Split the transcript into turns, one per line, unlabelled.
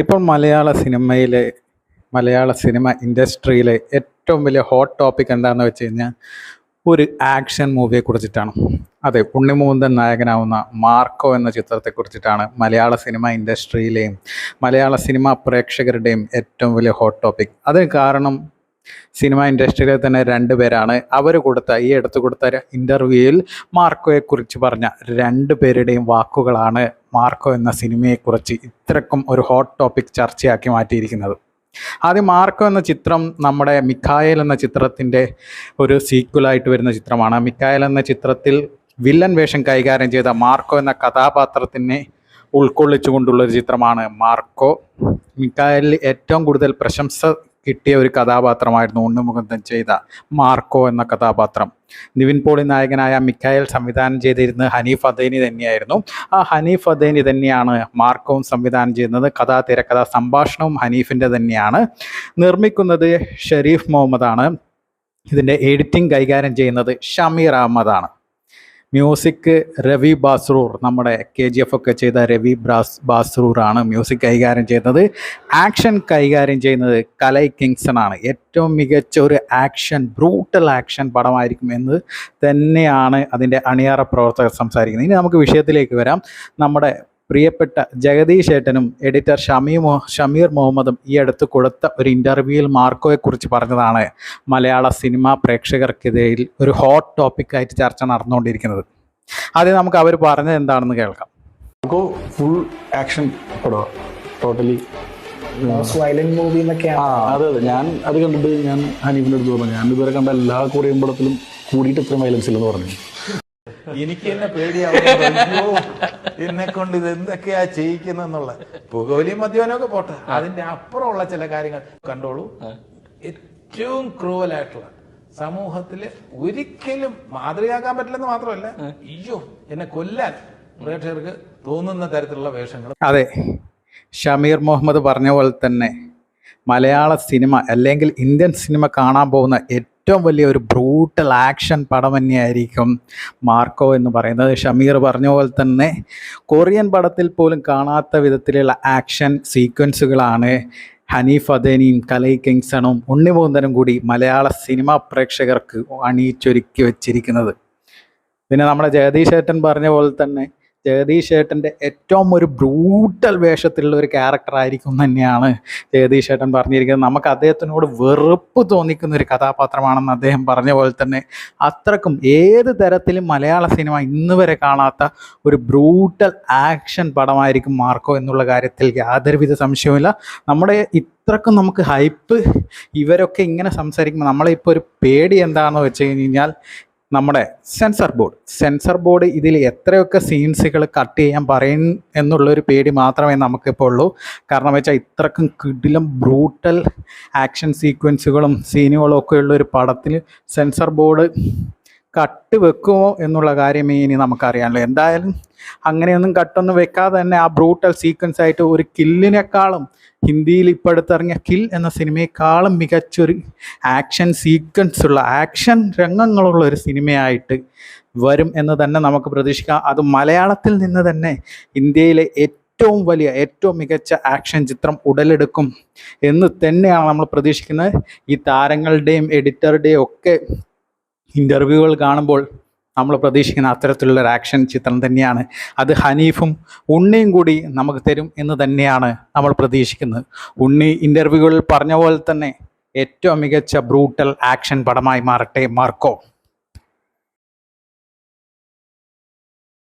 ഇപ്പോൾ മലയാള സിനിമയിലെ മലയാള സിനിമ ഇൻഡസ്ട്രിയിലെ ഏറ്റവും വലിയ ഹോട്ട് ടോപ്പിക് എന്താണെന്ന് വെച്ച് കഴിഞ്ഞാൽ ഒരു ആക്ഷൻ മൂവിയെ കുറിച്ചിട്ടാണ്. അതെ ഉണ്ണിമൂന്തൻ നായകനാവുന്ന മാർക്കോ എന്ന ചിത്രത്തെക്കുറിച്ചിട്ടാണ് മലയാള സിനിമ ഇൻഡസ്ട്രിയിലെയും മലയാള സിനിമ പ്രേക്ഷകരുടെയും ഏറ്റവും വലിയ ഹോട്ട് ടോപ്പിക് അതിന് കാരണം സിനിമ ഇൻഡസ്ട്രിയിലെ തന്നെ രണ്ട് പേരാണ്. അവർ കൊടുത്ത ഈ അടുത്ത് കൊടുത്ത ഇന്റർവ്യൂവിൽ മാർക്കോയെക്കുറിച്ച് പറഞ്ഞ രണ്ട് പേരുടെയും വാക്കുകളാണ് മാർക്കോ എന്ന സിനിമയെക്കുറിച്ച് ഇത്രക്കും ഒരു ഹോട്ട് ടോപ്പിക് ചർച്ചയാക്കി മാറ്റിയിരിക്കുന്നത്. ആദ്യം മാർക്കോ എന്ന ചിത്രം നമ്മുടെ മിക്കായൽ എന്ന ചിത്രത്തിന്റെ ഒരു സീക്വലായിട്ട് വരുന്ന ചിത്രമാണ്. മിക്കായൽ എന്ന ചിത്രത്തിൽ വില്ലൻ വേഷം കൈകാര്യം ചെയ്ത മാർക്കോ എന്ന കഥാപാത്രത്തിനെ ഉൾക്കൊള്ളിച്ചുകൊണ്ടുള്ള ഒരു ചിത്രമാണ് മാർക്കോ. മിക്കായലിൽ ഏറ്റവും കൂടുതൽ പ്രശംസ കിട്ടിയ ഒരു കഥാപാത്രമായിരുന്നു ഉണ്ണിമുകുന്ദൻ ചെയ്ത മാർക്കോ എന്ന കഥാപാത്രം. നിവിൻ പോളി നായകനായ മിക്കായൽ സംവിധാനം ചെയ്തിരുന്നത് ഹനീഫ് അദൈനി തന്നെയായിരുന്നു. ആ ഹനീഫ് അദൈനി തന്നെയാണ് മാർക്കോവും സംവിധാനം ചെയ്യുന്നത്. കഥാ തിരക്കഥ സംഭാഷണവും ഹനീഫിന്റെ തന്നെയാണ്. നിർമ്മിക്കുന്നത് ഷെരീഫ് മുഹമ്മദാണ്. ഇതിന്റെ എഡിറ്റിംഗ് കൈകാര്യം ചെയ്യുന്നത് ഷമീർ അഹമ്മദാണ്. മ്യൂസിക് രവി ബാസ്റൂർ നമ്മുടെ കെ ജി എഫ് ഒക്കെ ചെയ്ത രവി ബ്രാസ് ബാസ്രൂറാണ് മ്യൂസിക് കൈകാര്യം ചെയ്യുന്നത്. ആക്ഷൻ കൈകാര്യം ചെയ്യുന്നത് കലൈ കിങ്സൺ ആണ്. ഏറ്റവും മികച്ച ഒരു ആക്ഷൻ ബ്രൂട്ടൽ ആക്ഷൻ പടമായിരിക്കും എന്ന് തന്നെയാണ് അതിന്റെ അണിയറ പ്രവർത്തകർ സംസാരിക്കുന്നത്. ഇനി നമുക്ക് വിഷയത്തിലേക്ക് വരാം. നമ്മുടെ പ്രിയപ്പെട്ട ജഗദീഷ് ഏട്ടനും എഡിറ്റർ ഷമീ മൊ ഷമീർ മുഹമ്മദും ഈ അടുത്ത് കൊടുത്ത ഒരു ഇന്റർവ്യൂവിൽ മാർക്കോയെക്കുറിച്ച് പറഞ്ഞതാണ്. മലയാള സിനിമാ പ്രേക്ഷകർക്കിടയിൽ ഒരു ഹോട്ട് ടോപ്പിക്കായിട്ട് ചർച്ച നടന്നുകൊണ്ടിരിക്കുന്നത്. ആദ്യം നമുക്ക് അവർ പറഞ്ഞത് എന്താണെന്ന് കേൾക്കാം.
ഫുൾ ആക്ഷൻ ടോട്ടലി
മൂവി
അതെ അതെ. ഞാൻ അത് കണ്ടിട്ട് ഞാൻ ഹനീഫിന്റെ അടുത്ത് പറഞ്ഞു. ഞാൻ ഇതുവരെ കണ്ട എല്ലാ കൊറിയൻ പടത്തിലും കൂടിയിട്ട് ഇത്രയും വയലൻസ് ഇല്ലെന്ന് പറഞ്ഞു.
എനിക്ക് തന്നെ പേടിയാവും എന്നെ കൊണ്ട് ഇത് എന്തൊക്കെയാ ചെയ്യിക്കുന്നുള്ള പുകവലിയും മദ്യപാനമൊക്കെ പോട്ടെ. അതിന്റെ അപ്പുറമുള്ള ചില കാര്യങ്ങൾ കണ്ടോളൂ. ഏറ്റവും ക്രൂവലായിട്ടുള്ള സമൂഹത്തിൽ ഒരിക്കലും മാതൃകയാക്കാൻ പറ്റില്ലെന്ന് മാത്രമല്ല അയ്യോ എന്നെ കൊല്ലാൻ പ്രേക്ഷകർക്ക് തോന്നുന്ന തരത്തിലുള്ള വേഷങ്ങൾ.
അതെ ഷമീർ മുഹമ്മദ് പറഞ്ഞ പോലെ തന്നെ മലയാള സിനിമ അല്ലെങ്കിൽ ഇന്ത്യൻ സിനിമ കാണാൻ പോകുന്ന ഏറ്റവും വലിയ ഒരു ബ്രൂട്ടൽ ആക്ഷൻ പടം തന്നെയായിരിക്കും മാർക്കോ എന്ന് പറയുന്നത്. ഷമീർ പറഞ്ഞ പോലെ തന്നെ കൊറിയൻ പടത്തിൽ പോലും കാണാത്ത വിധത്തിലുള്ള ആക്ഷൻ സീക്വൻസുകളാണ് ഹനീഫ് അദേനിയും കലൈ കിങ്സണും ഉണ്ണിമൂന്തനും കൂടി മലയാള സിനിമാ പ്രേക്ഷകർക്ക് അണിയിച്ചൊരുക്കി വെച്ചിരിക്കുന്നത്. പിന്നെ നമ്മുടെ ജഗദീശേട്ടൻ പറഞ്ഞ പോലെ തന്നെ ജഗദീഷ് ഏട്ടന്റെ ഏറ്റവും ഒരു ബ്രൂട്ടൽ വേഷത്തിലുള്ള ഒരു ക്യാരക്ടർ ആയിരിക്കും തന്നെയാണ് ജഗദീഷ് ഏട്ടൻ പറഞ്ഞിരിക്കുന്നത്. നമുക്ക് അദ്ദേഹത്തിനോട് വെറുപ്പ് തോന്നിക്കുന്ന ഒരു കഥാപാത്രമാണെന്ന് അദ്ദേഹം പറഞ്ഞ പോലെ തന്നെ അത്രക്കും ഏത് തരത്തിലും മലയാള സിനിമ ഇന്ന് വരെ കാണാത്ത ഒരു ബ്രൂട്ടൽ ആക്ഷൻ പടമായിരിക്കും മാർക്കോ എന്നുള്ള കാര്യത്തിൽ യാതൊരുവിധ സംശയവുമില്ല. നമ്മുടെ ഇത്രക്കും നമുക്ക് ഹൈപ്പ് ഇവരൊക്കെ ഇങ്ങനെ സംസാരിക്കുമ്പോൾ നമ്മളിപ്പോൾ ഒരു പേടി എന്താണെന്ന് വെച്ച് കഴിഞ്ഞാൽ നമ്മുടെ സെൻസർ ബോർഡ് സെൻസർ ബോർഡ് ഇതിൽ എത്രയൊക്കെ സീൻസുകൾ കട്ട് ചെയ്യാൻ പറയും എന്നുള്ളൊരു പേടി മാത്രമേ നമുക്കിപ്പോൾ ഉള്ളൂ. കാരണം വെച്ചാൽ ഇത്രക്കും കിടിലും ബ്രൂട്ടൽ ആക്ഷൻ സീക്വൻസുകളും സീനുകളും ഒക്കെ ഉള്ള ഒരു പടത്തിൽ സെൻസർ ബോർഡ് കട്ട് വെക്കുമോ എന്നുള്ള കാര്യമേ ഇനി നമുക്കറിയാമല്ലോ എന്തായാലും അങ്ങനെയൊന്നും കട്ടൊന്നും വെക്കാതെ തന്നെ ആ ബ്രൂട്ടൽ സീക്വൻസ് ആയിട്ട് ഒരു കില്ലിനേക്കാളും ഹിന്ദിയിൽ ഇപ്പോൾ അടുത്തിറങ്ങിയ കിൽ എന്ന സിനിമയെക്കാളും മികച്ചൊരു ആക്ഷൻ സീക്വൻസ് ഉള്ള ആക്ഷൻ രംഗങ്ങളുള്ള ഒരു സിനിമയായിട്ട് വരും എന്ന് തന്നെ നമുക്ക് പ്രതീക്ഷിക്കാം. അത് മലയാളത്തിൽ നിന്ന് തന്നെ ഇന്ത്യയിലെ ഏറ്റവും വലിയ ഏറ്റവും മികച്ച ആക്ഷൻ ചിത്രം ഉടലെടുക്കും എന്ന് തന്നെയാണ് നമ്മൾ പ്രതീക്ഷിക്കുന്നത്. ഈ താരങ്ങളുടെയും എഡിറ്ററുടെയും ഒക്കെ ഇന്റർവ്യൂകൾ കാണുമ്പോൾ നമ്മൾ പ്രതീക്ഷിക്കുന്ന അത്തരത്തിലുള്ള ഒരു ആക്ഷൻ ചിത്രം തന്നെയാണ്. അത് ഹനീഫും ഉണ്ണിയും കൂടി നമുക്ക് തരും എന്ന് തന്നെയാണ് നമ്മൾ പ്രതീക്ഷിക്കുന്നത്. ഉണ്ണി ഇന്റർവ്യൂകളിൽ പറഞ്ഞ പോലെ തന്നെ ഏറ്റവും മികച്ച ബ്രൂട്ടൽ ആക്ഷൻ പടമായി മാറട്ടെ മാർക്കോ.